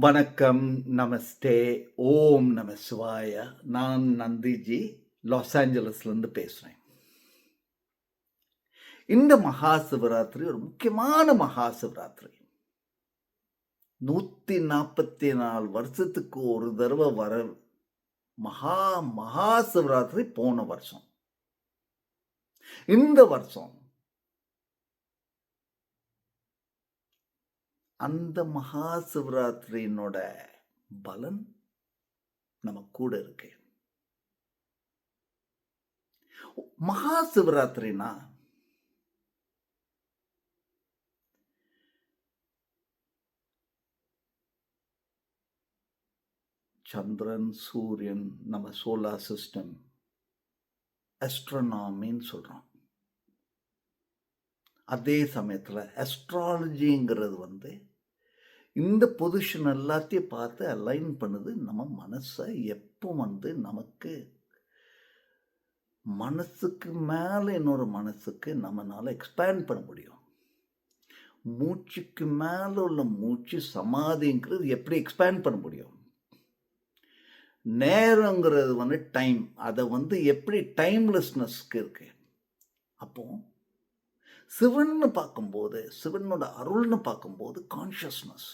வணக்கம் நமஸ்தே ஓம் நம சிவாய நான் நந்திஜி லாஸ் ஏஞ்சலஸ்லேருந்து பேசுகிறேன் இந்த மகா சிவராத்திரி ஒரு முக்கியமான மகா சிவராத்திரி. நூற்றி நாற்பத்தி நாலு வருஷத்துக்கு ஒரு தடவை வர மகா மகா சிவராத்திரி போன வருஷம். இந்த வருஷம் அந்த மகா சிவராத்திரியினோட பலன் நம்ம கூட இருக்கு. மகா சிவராத்திரினா சந்திரன் சூரியன் நம்ம சோலார் சிஸ்டம் அஸ்ட்ரனாமின்னு சொல்கிறோம் அதே சமயத்தில் அஸ்ட்ராலஜிங்கிறது வந்து இந்த பொசிஷன் எல்லாத்தையும் பார்த்து அலைன் பண்ணுது நம்ம மனசை எப்போ வந்து நமக்கு மனசுக்கு மேலே இன்னொரு மனசுக்கு நம்மளால் எக்ஸ்பேண்ட் பண்ண முடியும். மூச்சுக்கு மேலே உள்ள மூச்சு சமாதிங்கிறது எப்படி எக்ஸ்பேண்ட் பண்ண முடியும்? நேரங்கிறது வந்து டைம் அதை வந்து எப்படி டைம்லெஸ்னஸ்க்கு இருக்கு? அப்போ சிவன்னு பார்க்கும்போது சிவனோட அருள்னு பார்க்கும்போது கான்ஷியஸ்னஸ்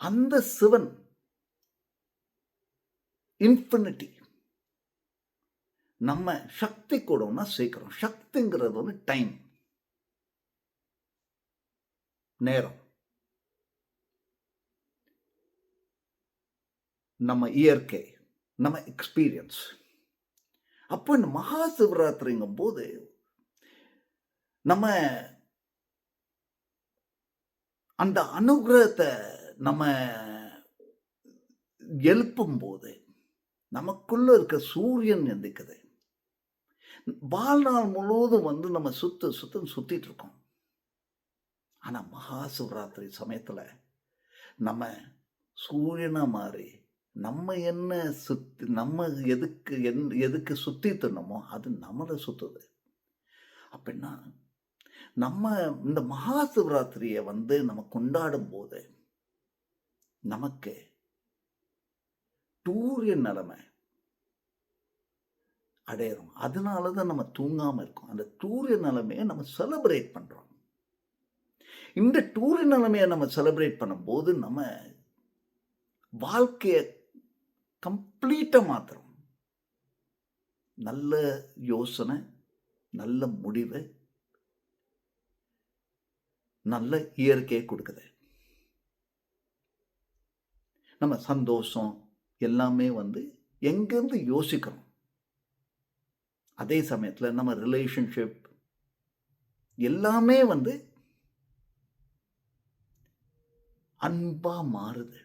அந்த சிவன் இன்ஃபினிட்டி நம்ம சக்தி கூடனா சேர்க்கிறோம். சக்திங்கிறது வந்து டைம் நேரம். நம்ம இயற்கை நம்ம எக்ஸ்பீரியன்ஸ் அப்போ இந்த மகா சிவராத்திரிங்கும் போது நம்ம அந்த அனுகிரகத்தை நம்ம எழுப்பும் போது நமக்குள்ள இருக்க சூரியன் எந்திக்குது. வாழ்நாள் முழுவதும் வந்து நம்ம சுத்த சுத்தம் சுத்திட்டு இருக்கோம். ஆனா மகா சிவராத்திரி சமயத்துல நம்ம சூரியனா மாறி நம்ம என்ன சுத்தி நம்ம எதுக்கு என் எதுக்கு சுற்றி தின்னமோ அது நம்மளை சுத்துது. அப்படின்னா நம்ம இந்த மகா சிவராத்திரியை வந்து நம்ம கொண்டாடும் போது நமக்கு டூரியன் நிலைமை அடையிறோம். அதனால தான் நம்ம தூங்காமல் இருக்கோம். அந்த டூரிய நிலைமையை நம்ம செலிப்ரேட் பண்ணுறோம் இந்த டூரிய நிலைமையை நம்ம செலிப்ரேட் பண்ணும்போது நம்ம வாழ்க்கையை கம்ப்ளீட்டாக மாற்றுறோம் நல்ல யோசனை நல்ல முடிவு நல்ல இயற்கையை கொடுக்குது. நம்ம சந்தோஷம் எல்லாமே வந்து எங்கேருந்து யோசிக்கிறோம்? அதே சமயத்தில் நம்ம ரிலேஷன்ஷிப் எல்லாமே வந்து அன்பாக மாறுது.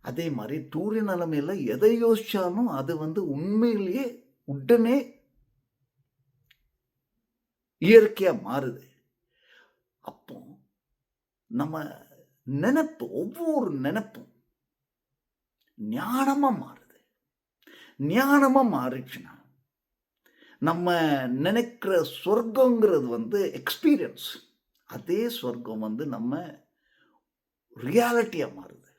அதே மாதிரி டூரிய நிலைமையில் எதை யோசித்தாலும் அது வந்து உண்மையிலேயே உடனே இயற்கையாக மாறுது. அப்போ நம்ம நினப்பு ஒவ்வொரு நினைப்பும் ஞானமாக மாறுது. ஞானமாக மாறிடுச்சுன்னா நம்ம நினைக்கிற சொர்க்கங்கிறது வந்து எக்ஸ்பீரியன்ஸ் அதே சொர்க்கம் வந்து நம்ம ரியாலிட்டியாக மாறுது.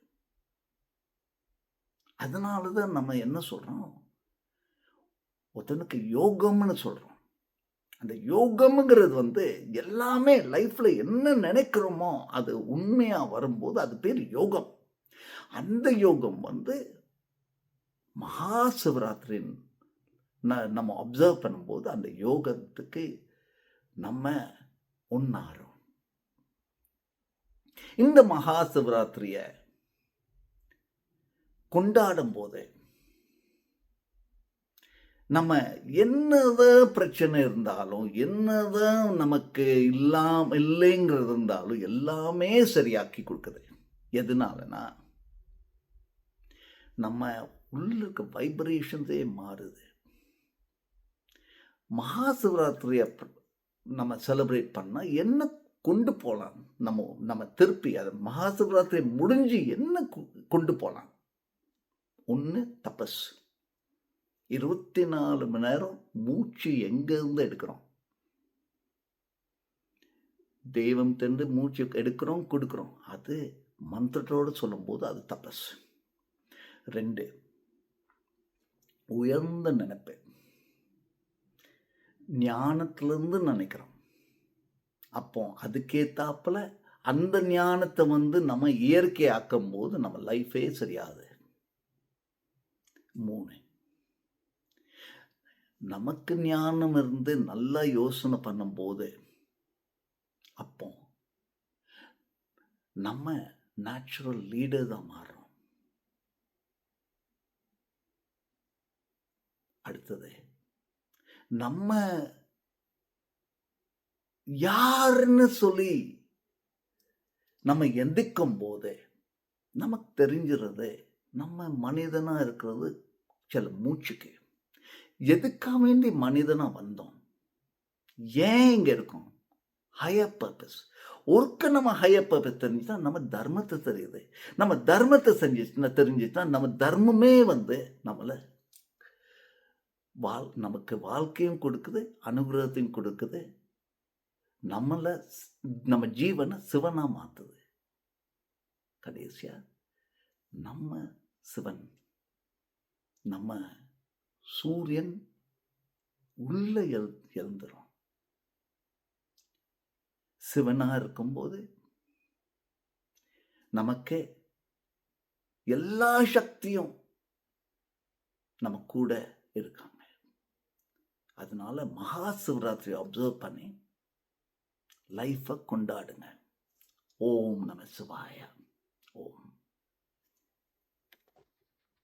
அதனால தான் நம்ம என்ன சொல்கிறோம் ஒருத்தனுக்கு யோகம்னு சொல்கிறோம் அந்த யோகம்ங்கிறது வந்து எல்லாமே லைஃப்பில் என்ன நினைக்கிறோமோ அது உண்மையாக வரும்போது அது பேர் யோகம். அந்த யோகம் வந்து மகா சிவராத்திரின் நம்ம அப்சர்வ் பண்ணும்போது அந்த யோகத்துக்கு நம்ம உண்ணாரோம் இந்த மகா சிவராத்திரியை கொண்டாடும் போது நம்ம என்னதான் பிரச்சனை இருந்தாலும் என்னதான் நமக்கு இல்லாம இல்லைங்கிறது இருந்தாலும் எல்லாமே சரியாக்கி கொடுக்குது. எதனாலனா நம்ம உள்ள இருக்க வைப்ரேஷன்ஸே மாறுது. மகா சிவராத்திரியை நம்ம செலிப்ரேட் பண்ணால் என்ன கொண்டு போகலாம் நம்ம நம்ம திருப்பி அதை மகா சிவராத்திரி முடிஞ்சு என்ன கொண்டு போகலாம் ஒன்று தபஸ். இருபத்தி நாலு மணி நேரம் மூச்சு எங்கேருந்து எடுக்கிறோம்? தெய்வம் தென்று மூச்சு எடுக்கிறோம் கொடுக்குறோம். அது மந்திரத்தோடு சொல்லும்போது அது தபஸ். ரெண்டு உயர்ந்த நினைப்பு. ஞானத்திலிருந்து நினைக்கிறோம். அப்போ அதுக்கேத்தாப்பில் அந்த ஞானத்தை வந்து நம்ம இயற்கையாக்கும் போது நம்ம லைஃபே சரியாது. மூணு நமக்கு ஞானம் இருந்து நல்லா யோசனை பண்ணும்போது அப்போ நம்ம நேச்சுரல் லீடர் தான் மாறுறோம். அடுத்தது நம்ம யாருன்னு சொல்லி நம்ம எந்திக்கும் போது நமக்கு தெரிஞ்சிருது நம்ம மனிதனாக இருக்கிறது சில மூச்சுக்கு. எதுக்காக வேண்டி மனிதனாக வந்தோம்? ஏன் இங்கே இருக்கோம்? ஹையர் பர்பஸ் ஒருக்க நம்ம ஹையர் பர்பஸ் தெரிஞ்சுட்டா நம்ம தர்மத்தை தெரியுது. நம்ம தர்மத்தை செஞ்சுச்சுன்னா தெரிஞ்சுட்டா நம்ம தர்மமே வந்து நம்மளை வாழ் நமக்கு வாழ்க்கையும் கொடுக்குது அனுகிரகத்தையும் கொடுக்குது. நம்மளை நம்ம ஜீவனை சிவனாக மாற்றுது கடைசியாக நம்ம சிவன். நம்ம சூரியன் உள்ளே எழு எழுந்துரும். சிவனாக இருக்கும்போது நமக்கு எல்லா சக்தியும் நம்ம கூட இருக்காங்க. அதனால மகா சிவராத்திரி அப்சர்வ் பண்ணி லைஃப்பை கொண்டாடுங்க. ஓம் நம சிவாயா.